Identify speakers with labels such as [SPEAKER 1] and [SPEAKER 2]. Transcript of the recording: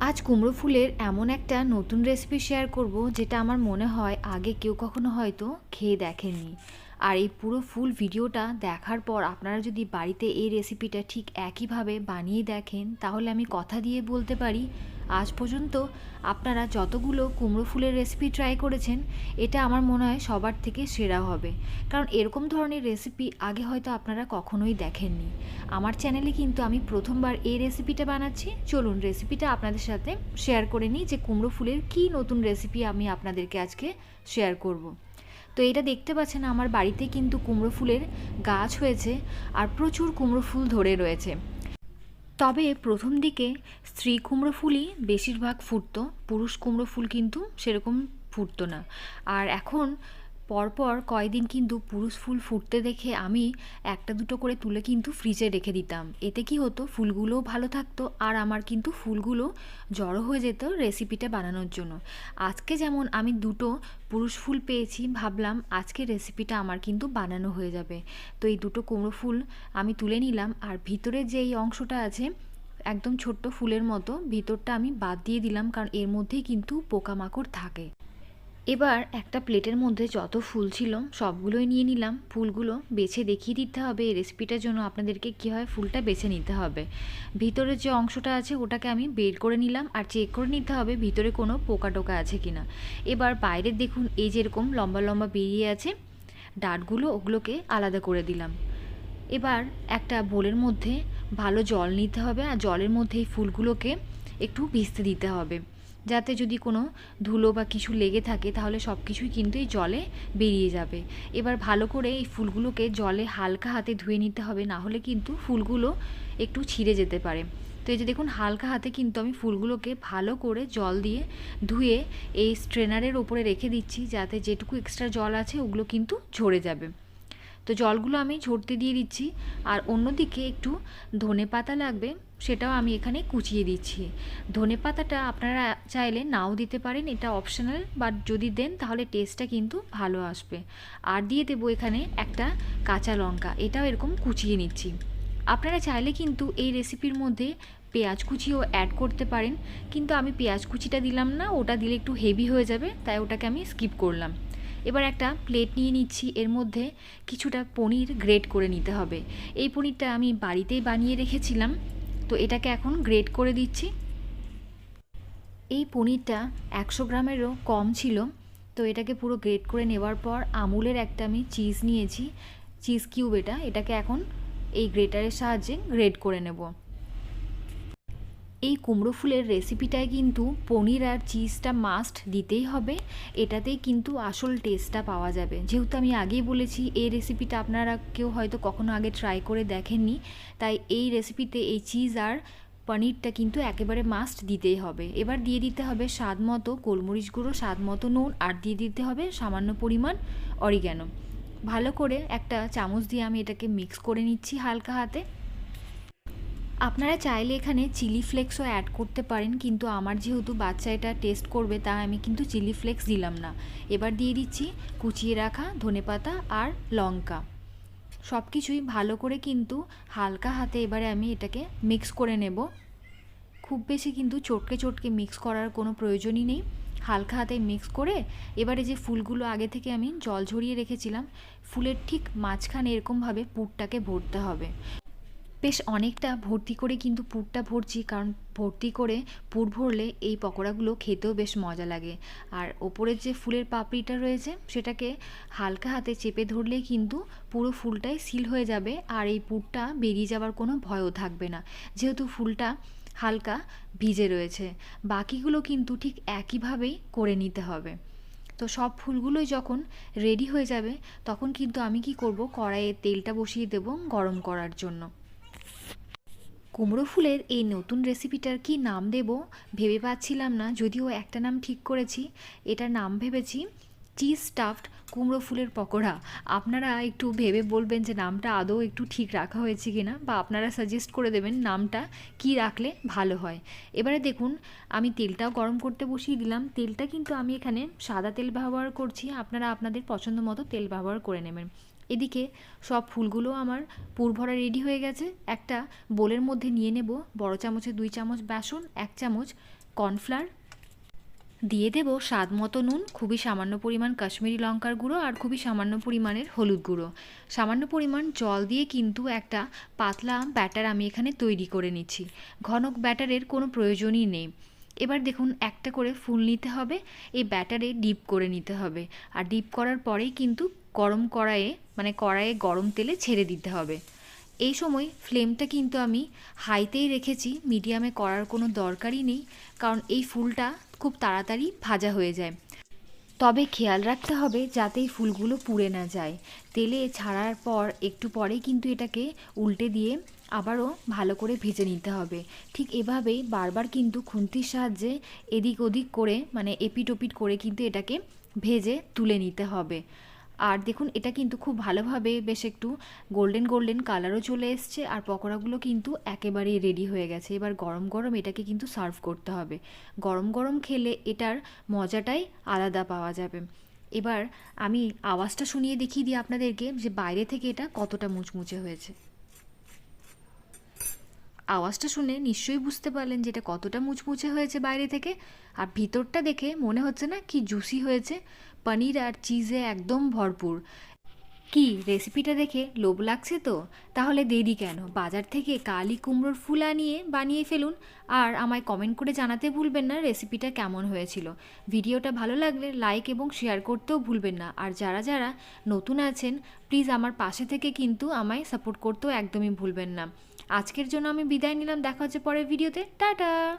[SPEAKER 1] আজ কুমড়ো ফুলের এমন একটা নতুন রেসিপি শেয়ার করব যেটা আমার মনে হয় আগে কেউ কখনো হয়তো খেয়ে দেখেননি। আর এই পুরো ফুল ভিডিওটা দেখার পর আপনারা যদি বাড়িতে এই রেসিপিটা ঠিক একইভাবে বানিয়ে দেখেন, তাহলে আমি কথা দিয়ে বলতে পারি, আজ পর্যন্ত আপনারা যতগুলো কুমড়ো ফুলের রেসিপি ট্রাই করেছেন, এটা আমার মনে হয় সবার থেকে সেরা হবে। কারণ এরকম ধরনের রেসিপি আগে হয়তো আপনারা কখনোই দেখেননি। আমার চ্যানেলে কিন্তু আমি প্রথমবার এই রেসিপিটা বানাচ্ছি। চলুন রেসিপিটা আপনাদের সাথে শেয়ার করে নিই যে কুমড়ো ফুলের কী নতুন রেসিপি আমি আপনাদেরকে আজকে শেয়ার করব। তো এটা দেখতে পাচ্ছেন আমার বাড়িতে কিন্তু কুমড়ো ফুলের গাছ হয়েছে আর প্রচুর কুমড়ো ফুল ধরে রয়েছে। তবে প্রথম দিকে স্ত্রী কুমড়ো ফুলই বেশিরভাগ ফুটতো, পুরুষ কুমড়ো ফুল কিন্তু সেরকম ফুটতো না। আর এখন পরপর কয়দিন কিন্তু পুরুষ ফুল ফুটতে দেখে আমি একটা দুটো করে তুলে কিন্তু ফ্রিজে রেখে দিতাম। এতে কি হতো, ফুলগুলোও ভালো থাকতো আর আমার কিন্তু ফুলগুলো জড়ো হয়ে যেত রেসিপিটা বানানোর জন্য। আজকে যেমন আমি দুটো পুরুষ ফুল পেয়েছি, ভাবলাম আজকে রেসিপিটা আমার কিন্তু বানানো হয়ে যাবে। তো এই দুটো কুমড়ো ফুল আমি তুলে নিলাম আর ভিতরে যে এই অংশটা আছে, একদম ছোট্ট ফুলের মতো, ভিতরটা আমি বাদ দিয়ে দিলাম কারণ এর মধ্যেই কিন্তু পোকামাকড় থাকে। এবার একটা প্লেটের মধ্যে যত ফুল ছিল, সবগুলোই নিয়ে নিলাম। ফুলগুলো বেছে দেখিয়ে দিতে হবে এই রেসিপিটার জন্য আপনাদেরকে কী হয়, ফুলটা বেছে নিতে হবে। ভিতরের যে অংশটা আছে, ওটাকে আমি বের করে নিলাম আর চেক করে নিতে হবে ভিতরে কোনো পোকা টোকা আছে কিনা। এবার বাইরের দেখুন, এই যেরকম লম্বা লম্বা বেরিয়ে আছে, ডাটগুলো ওগুলোকে আলাদা করে দিলাম। এবার একটা বোলের মধ্যে ভালো জল নিতে হবে আর জলের মধ্যে এই ফুলগুলোকে একটু ভিজতে দিতে হবে। যাতে যদি কোনো ধুলো বা কিছু লেগে থাকে, তাহলে সব কিছুই কিন্তু এই জলে বেরিয়ে যাবে। এবার ভালো করে এই ফুলগুলোকে জলে হালকা হাতে ধুয়ে নিতে হবে, না হলে কিন্তু ফুলগুলো একটু ছিঁড়ে যেতে পারে। তো এই যে দেখুন, হালকা হাতে কিন্তু আমি ফুলগুলোকে ভালো করে জল দিয়ে ধুয়ে এই স্ট্রেনারের ওপরে রেখে দিচ্ছি, যাতে যেটুকু এক্সট্রা জল আছে ওগুলো কিন্তু ঝরে যাবে। তো জলগুলো আমি ঝরতে দিয়ে দিচ্ছি, আর অন্যদিকে একটু ধনে পাতা লাগবে সেটাও আমি এখানে কুচিয়ে দিচ্ছি। ধনে পাতাটা আপনারা চাইলে নাও দিতে পারেন, এটা অপশনাল বাট যদি দেন তাহলে টেস্টটা কিন্তু ভালো আসবে। আর দিয়ে দেবো এখানে একটা কাঁচা লঙ্কা, এটাও এরকম কুচিয়ে নিচ্ছি। আপনারা চাইলে কিন্তু এই রেসিপির মধ্যে পেঁয়াজ কুচিও অ্যাড করতে পারেন, কিন্তু আমি পেঁয়াজ কুচিটা দিলাম না, ওটা দিলে একটু হেভি হয়ে যাবে, তাই ওটাকে আমি স্কিপ করলাম। এবার একটা প্লেট নিয়ে নিচ্ছি, এর মধ্যে কিছুটা পনির গ্রেট করে নিতে হবে। এই পনিরটা আমি বাড়িতেই বানিয়ে রেখেছিলাম তো এটাকে এখন গ্রেড করে দিচ্ছি। এই পনিরটা একশো গ্রামেরও কম ছিল, তো এটাকে পুরো গ্রেড করে নেওয়ার পর আমুলের একটা আমি চিজ নিয়েছি চিজ কিউব এটা। এটাকে এখন এই গ্রেটারের সাহায্যে গ্রেড করে নেব। এই কুমড়ো ফুলের রেসিপিটায় কিন্তু পনির আর চিজটা মাস্ট দিতেই হবে। এটাতেই কিন্তু আসল টেস্টটা পাওয়া যাবে। যেহেতু আমি আগেই বলেছি, এই রেসিপিটা আপনারা কেউ হয়তো কখনো আগে ট্রাই করে দেখেননি, তাই এই রেসিপিতে এই চিজ আর পনিরটা কিন্তু একেবারে মাস্ট দিতেই হবে। এবার দিয়ে দিতে হবে স্বাদ মতো গোলমরিচ গুঁড়ো, স্বাদ মতো নুন, আর দিয়ে দিতে হবে সামান্য পরিমাণ অরিগ্যানো ভালো করে একটা চামচ দিয়ে আমি এটাকে মিক্স করে নিচ্ছি হালকা হাতে। আপনারা চাইলে এখানে চিলি ফ্লেক্সও অ্যাড করতে পারেন, কিন্তু আমার যেহেতু বাচ্চা এটা টেস্ট করবে তাই আমি কিন্তু চিলি ফ্লেক্স দিলাম না। এবার দিয়ে দিচ্ছি কুচিয়ে রাখা ধনেপাতা আর লঙ্কা। সব কিছুই ভালো করে কিন্তু হালকা হাতে এবারে আমি এটাকে মিক্স করে নেব। খুব বেশি কিন্তু চটকে চটকে মিক্স করার কোনো প্রয়োজনই নেই। হালকা হাতে মিক্স করে এবারে যে ফুলগুলো আগে থেকে আমি জল ঝরিয়ে রেখেছিলাম, ফুলের ঠিক মাঝখানে এরকমভাবে পুরটাকে ভরতে হবে। বেশ অনেকটা ভর্তি করে কিন্তু পুরটা ভরছি, কারণ ভর্তি করে পুর ভরলে এই পকোড়াগুলো খেতেও বেশ মজা লাগে। আর ওপরের যে ফুলের পাপড়িটা রয়েছে, সেটাকে হালকা হাতে চেপে ধরলেই কিন্তু পুরো ফুলটাই সিল হয়ে যাবে আর এই পুরটা বেরিয়ে যাওয়ার কোনো ভয়ও থাকবে না। যেহেতু ফুলটা হালকা ভিজে রয়েছে, বাকিগুলো কিন্তু ঠিক একইভাবেই করে নিতে হবে। তো সব ফুলগুলোই যখন রেডি হয়ে যাবে, তখন কিন্তু আমি কি করব, কড়াইয়ে তেলটা বসিয়ে দেব গরম করার জন্য। কুমড়ো ফুলের এই নতুন রেসিপিটার কি নাম দেব? ভেবে পাচ্ছিলাম না, যদিও একটা নাম ঠিক করেছি। এটার নাম ভেবেছি চিজ স্টাফড কুমড়ো ফুলের পকোড়া। আপনারা একটু ভেবে বলবেন যে নামটা আদৌ একটু ঠিক রাখা হয়েছে কি না বা আপনারা সাজেস্ট করে দেবেন নামটা কি রাখলে ভালো হয়। এবারে দেখুন, আমি তেলটাও গরম করতে বসিয়ে দিলাম। তেলটা কিন্তু আমি এখানে সাদা তেল ব্যবহার করছি। আপনারা আপনাদের পছন্দ মতো তেল ব্যবহার করে নেবেন। এদিকে সব ফুলগুলো আমার পুর ভরা রেডি হয়ে গেছে। একটা বোলের মধ্যে নিয়ে নেব বড় চামচে দুই চামচ বেসন, এক চামচ কর্নফ্লাওয়ার। দিয়ে দেব স্বাদ মতো নুন, খুবই সামান্য পরিমাণ কাশ্মীরি লঙ্কার গুঁড়ো আর খুবই সামান্য পরিমাণের হলুদ গুঁড়ো। সামান্য পরিমাণ জল দিয়ে কিন্তু একটা পাতলা ব্যাটার আমি এখানে তৈরি করে নিচ্ছি। ঘনক ব্যাটারের কোনো প্রয়োজনই নেই। এবার দেখুন, একটা করে ফুল নিতে হবে, এই ব্যাটারে ডিপ করে নিতে হবে। আর ডিপ করার পরেই কিন্তু গরম কড়াইয়ে মানে কড়াইয়ে গরম তেলে ছেড়ে দিতে হবে। এই সময় ফ্লেমটা কিন্তু আমি হাইতেই রেখেছি মিডিয়ামে করার কোনো দরকারই নেই, কারণ এই ফুলটা খুব তাড়াতাড়ি ভাজা হয়ে যায়। তবে খেয়াল রাখতে হবে যাতে এই ফুলগুলো পুড়ে না যায়। তেলে ছাড়ার পর একটু পরেই কিন্তু এটাকে উল্টে দিয়ে আবারও ভালো করে ভেজে নিতে হবে। ঠিক এভাবেই বারবার কিন্তু খুন্তির সাহায্যে এদিক ওদিক করে মানে এপিট ওপিট করে কিন্তু এটাকে ভেজে তুলে নিতে হবে। আর দেখুন, এটা কিন্তু খুব ভালোভাবে বেশ একটু গোল্ডেন গোল্ডেন কালারও চলে এসছে আর পকোড়াগুলো কিন্তু একেবারেই রেডি হয়ে গেছে। এবার গরম গরম এটাকে কিন্তু সার্ভ করতে হবে। গরম গরম খেলে এটার মজাটাই আলাদা পাওয়া যাবে। এবার আমি আওয়াজটা শুনিয়ে দেখিয়ে দিই আপনাদেরকে যে বাইরে থেকে এটা কতটা মুচমুচে হয়েছে। আওয়াজটা শুনে নিশ্চয়ই বুঝতে পারলেন যে এটা কতটা মুচমুচে হয়েছে বাইরে থেকে। আর ভিতরটা দেখে মনে হচ্ছে না কি জুসি হয়েছে। পনির আর চিজে একদম ভরপুর। কি রেসিপিটা দেখে লোভ লাগছে তো? তাহলে দেরি কেন? বাজার থেকে কালি কুমড়োর ফুল আনিয়ে বানিয়ে ফেলুন। আর আমায় কমেন্ট করে জানাতে ভুলবেন না রেসিপিটা কেমন হয়েছিল। ভিডিওটা ভালো লাগলে লাইক এবং শেয়ার করতেও ভুলবেন না। আর যারা যারা নতুন আছেন প্লিজ আমার পাশে থেকে কিন্তু আমায় সাপোর্ট করতেও একদমই ভুলবেন না। আজকের জন্য আমি বিদায় নিলাম। দেখা হচ্ছে পরের ভিডিওতে টাটা!